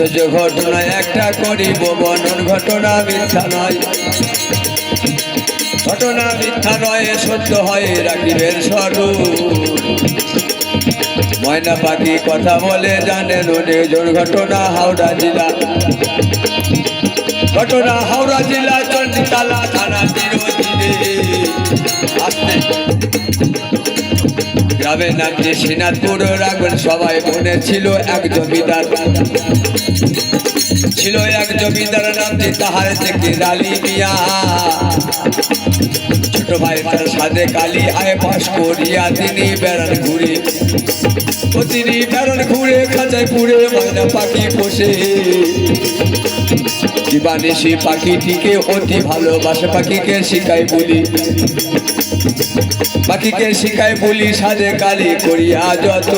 আশ্চর্য ঘটনা একটা করিব বর্ণন ঘটনা মিথ্যা নয়। ঘটনা মিথ্যা নয় সত্য হয় রাখিবের স্বরূপ। ময়না পাখি কথা বলে জানেন নির্জন ঘটনা, হাওড়া জেলা। ঘটনা হাওড়া জেলা চন্ডিতালা থানা চিরদিনে আসতে। গ্রামের নাম যে শ্রীনাথপুর রাখবেন, সবাই মনে ছিল এক জমিদার। ছিল এক জমিদার নাম যে তাহার থেকে রালি মিয়া। ছোট ভাই তার সাথে কালি আয় পাশ করিয়া তিনি বেড়ান ঘুরে। ও তিনি বেড়ান ঘুরে, খাঁচায় পুরে ময়না পাখি পোষে দিবানিসি পাখিটিকে অতি ভালোবাসে, পাখিকে শিখাই বলি। পাখিকে শিখাই বলি সাজে কালি করিয়া যত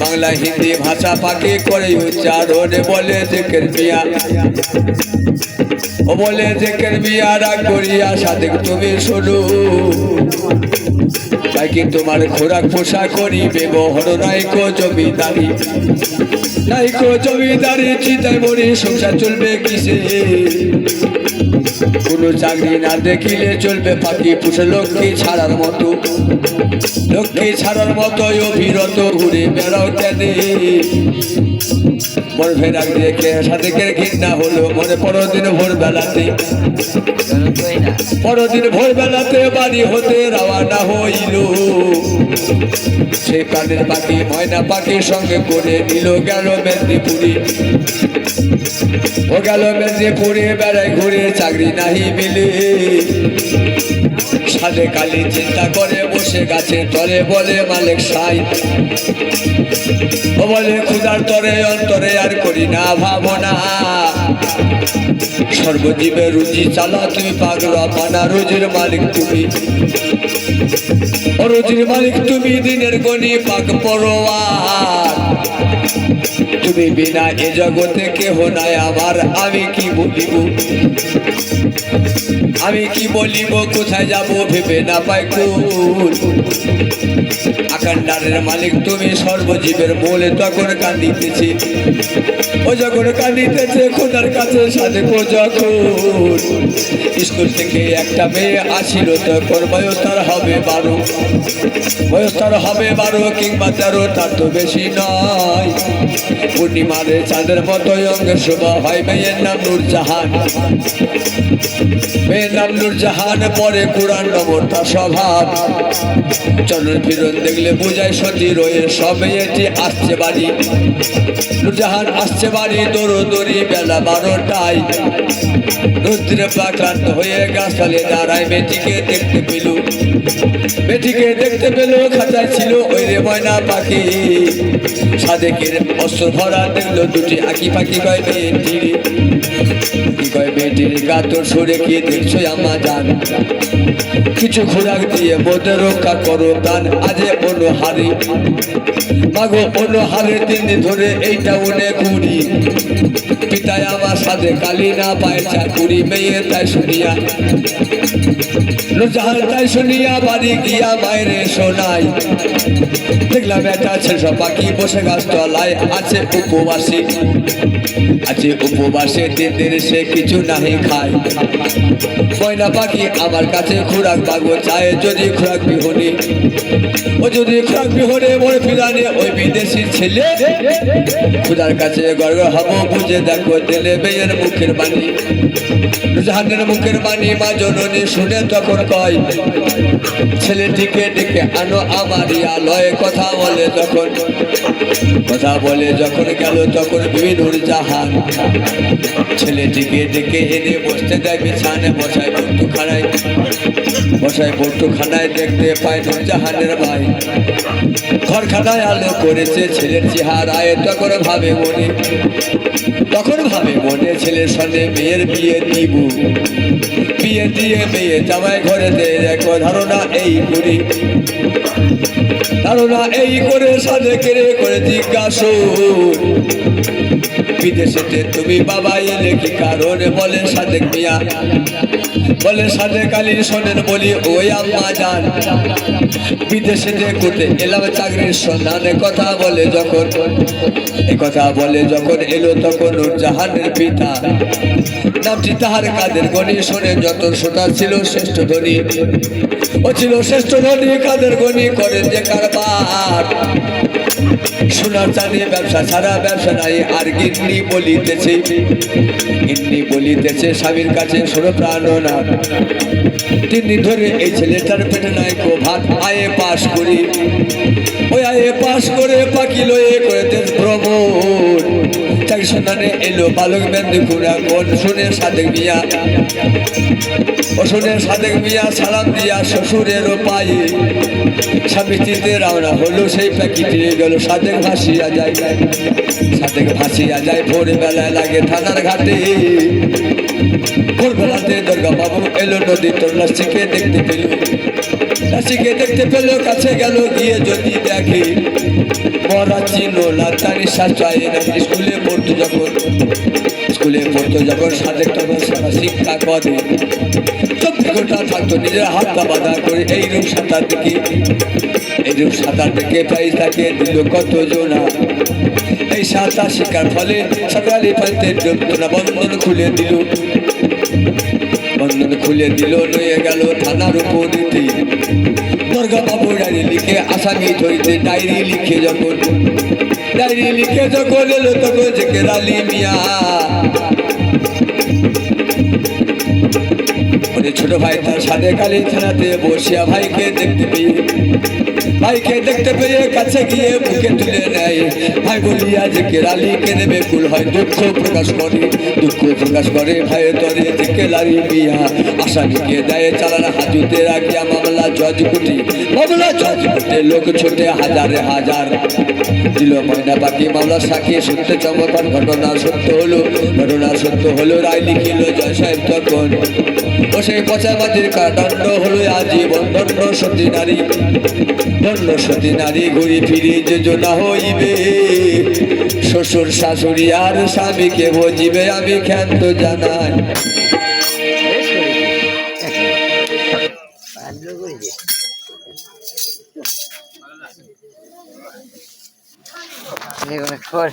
বাংলা, হিন্দি ভাষা পাখি করে উচ্চারণ, বলে জেকের মিয়া। ও বলে জেকের মিয়া, রাগ করিয়া সাদেক তুমি শোনো। পাখি তোমার খোরাক পোশাক করিবে বহর নাইকো জমিদারি। নাইকো জমিদারি চিন্তায় মরে সংসার চলবে কিসে? কোনো চাকরি না দেখিলে চলবে পাখি পুষে লক্ষ্মী ছাড়ার মতো। লক্ষ্মী ছাড়ার মতো অভিরত ঘুরে বেড়াও কেন মন ফেরাক দেখে সাথে ঘৃণা হলো মনে পরদিন ভোর বেলাতে পরদিন ভোর বেলাতে বাড়ি হতে রওয়ানা হইল। সেই প্রাণের পাখি ময়না পাখির সঙ্গে করে নিল গেল মেদিনীপুরি। ও গেল মেদিনীপুরে বেড়ায় ঘুরে চাকরি নাহি মিলে। সাদে কালি চিন্তা করে, বসে গাছে তলে বলে মালিক সাই। ও বলে ক্ষুদার তরে, অন্তরে আর করি না ভাবনা। সর্বজীবের রুজি চালা, তুমি পাগলা পানা রোজের মালিক তুমি। রোজের মালিক তুমি, দিনের গণি পাক পরোয়ার তুমি বিনা এ জগতে কেহ নাই। আমার আমি কি বলিব? আমি কি বলিব? কোথায় যাব ভেবে না পাই আকান্ডারের মালিক তুমি সর্বজীবের বলে তখন কান্দিতেছি। ও যখন কান্দিতেছে, খোদার কাছে সাথে যখন। স্কুল থেকে একটা মেয়ে আসিল, তখন বয়স তার হবে বারো। বয়স তার হবে বারো কিংবা তেরো তার তো বেশি নয়। পূর্ণিমারে চাঁদের মতো অঙ্গের শোভা হয় মেয়ের নাম নূরজাহান মেয়ের নাম নূরজাহান পরে কোরআন নম্বর স্বভাব চলন ফিরন দেখলে বোঝায় সতী রয়ে সবে এটি আসছে বাড়ি। নূরজাহান আসছে বাড়ি দৌড়ো দৌড়ি বেলা বারোটায়। রুদ্রে প্রাক্রান্ত হয়ে গাছতলে দাঁড়ায় মেয়েটিকে দেখতে পেলু। মেয়েটিকে দেখতে পেল খাতায় ছিল ওই রে ময়না পাখি। সাদেকের অস্ত্র ভরা দিল দুটি আঁকি পাখি কয় মেয়েটির মেয়েটির সরে গিয়ে দেখছ আমা যান কিছু খোরাক দিয়ে বোধ রক্ষা করো দান, আজে অনুহারি। মাগো অনুহারে দিন ধরে এইটা উনে ঘুরি। পিতায় আমার সাথে কালি না পায় চাকুরি মেয়ে তাই শুনিয়া। তাই শুনিয়া বাড়ি গিয়া বাইরে শোনাই। দেখলাম একটা ছেলে পাখি বসে গাছ তলায় আছে উপবাসী। আছে উপবাসে দিন সে কিছু নাহি খায়। ময়না পাখি আমার কাছে খোরাক পাবো চায় যদি খোরাক বিহনি। ও যদি খোরাক বিহনে মরে ফিরানে, ওই বিদেশি ছেলে। খুদার কাছে গর্ব হব, বুঝে দেখো দিলে মেয়ের মুখের বাণী। জাহানের মুখের বাণী মা জননী শুনে তখন কয়, ছেলেটিকে ডেকে আনো আমার আলয় কথা বলে তখন। কথা বলে যখন গেল, তখন বিনুর জাহান। ছেলেটিকে ডেকে এনে বসতে দেয়, বিছানে বসায় বট্টু খানায় বসায় বট্টু খানায় দেখতে পায় নুর জাহানের ভাই। ঘরখানায় আলো করেছে ছেলের চেহারায় তখন ভাবে মনে। তখন ভাবে মনে ছেলের সঙ্গে মেয়ের বিয়ে দিব। বিয়ে দিয়ে মেয়ে জামাই ঘরে দে দেখো ধারণা এই করি। ধারণা এই করে সাথে কেড়ে করে জিজ্ঞাসা। বিদেশেতে তুমি বাবা এলে কি কারণে? বলে সাদেক মিয়া। বলে সাদেক আলীর শোনেন বলি, ওই আম্মা যান। বিদেশেতে করতে এলাম চাকরির সন্ধানে, কথা বলে যখন। এ কথা বলে যখন এলো তখন জাহানের পিতা। নামটি তাহার কাদের গণি শোনে যত সোনা ছিল শ্রেষ্ঠ ধনী ও ছিল শ্রেষ্ঠ ধনী কাদের গণি করেন যে কারবার। সোনার চাঁদি ব্যবসা, সারা ব্যবসা নাই, আর গিন্নি বলিতেছে। গিন্নি বলিতেছে, স্বামীর কাছে শোনো প্রাণনা তিন ধরে এই ছেলেটার পেটে নাই কো ভাত, আয়ে পাশ করি। ওই আয়ে পাশ করে পাখি লয়ে করে দেশ ভ্রমণ। চাকরি সন্ধানে এলো বালক মেন্দিপুরা কোন শুনে সাদেক মিয়া। ও শুনে সাদেক মিয়া সালাম দিয়া শ্বশুরেরও পায়ে। স্বামী চিনতে রওনা হলো, সেই প্যাকিটে গেল সাদেক ভাসিয়া যায়। সাদেক ভাসিয়া যায় ভোর বেলায় লাগে থানার ঘাটে। ভোরবেলাতে দুর্গা বাবু এলো নদী তোর লাশিকে দেখতে পেল। লাশিকে দেখতে পেল, কাছে গেল, গিয়ে যদি দেখে। মরা চিনো না তার নিঃশ্বাস চায় না, স্কুলে পড়তো যখন। স্কুলে পড়তো যখন সাদেকটা ভাষা শিক্ষা করে। ঘণ্টা থাকতো, নিজের হাতটা বাঁধা করে এইরূপ সাঁতার দিকে এইরূপ সাঁতার দিকে প্রাইজ তাকে দিল কত জোনা এই সাঁতার শিকার ফলে সকালে পাইতে যন্ত্রণা বন্ধন খুলে দিল। বন্ধন খুলে দিল লয়ে গেল থানার উপর দিতে দুর্গা বাবু ডায়েরি লিখে আসামি ধরিতে ডায়েরি লিখে যখন। ডায়েরি লিখে যখন এলো তখন যে কেরালি মিয়া। ছোট ভাই তার সাথে কালী থানাতে বসিয়া ভাইকে দেখতে পেয়ে। ভাইকে দেখতে পেয়ে কাছে গিয়ে বুকে তুলে নেয়। ভাই বলিয়া, যে কেরালি কেনে বেকুল হয় দুঃখ প্রকাশ করে, দুঃখ প্রকাশ করে ভাইয়ের তরে, যে কেলারি বিয়া আসামিকে দেয় চালানা হাজুতে, রাখিয়া মামলা জজ কুটি। মামলা জজ কুটে, লোক ছোটে হাজারে হাজার। দিল ময়না পাখি মামলা সাক্ষী, সত্য চমৎকার ঘটনা সত্য হলো, ঘটনা সত্য হলো, রায় লিখিল জয় সাহেব তখন। সেই পচা মাটির কাদণ্ড হলো আজীবন দণ্ড সতী নারী দণ্ড সতী নারী ঘুরি ফিরি যোজনা হইবে শ্বশুর শাশুড়ি আর স্বামীকে ভজিবে আমি খ্যান্ত জানাই অনেক পর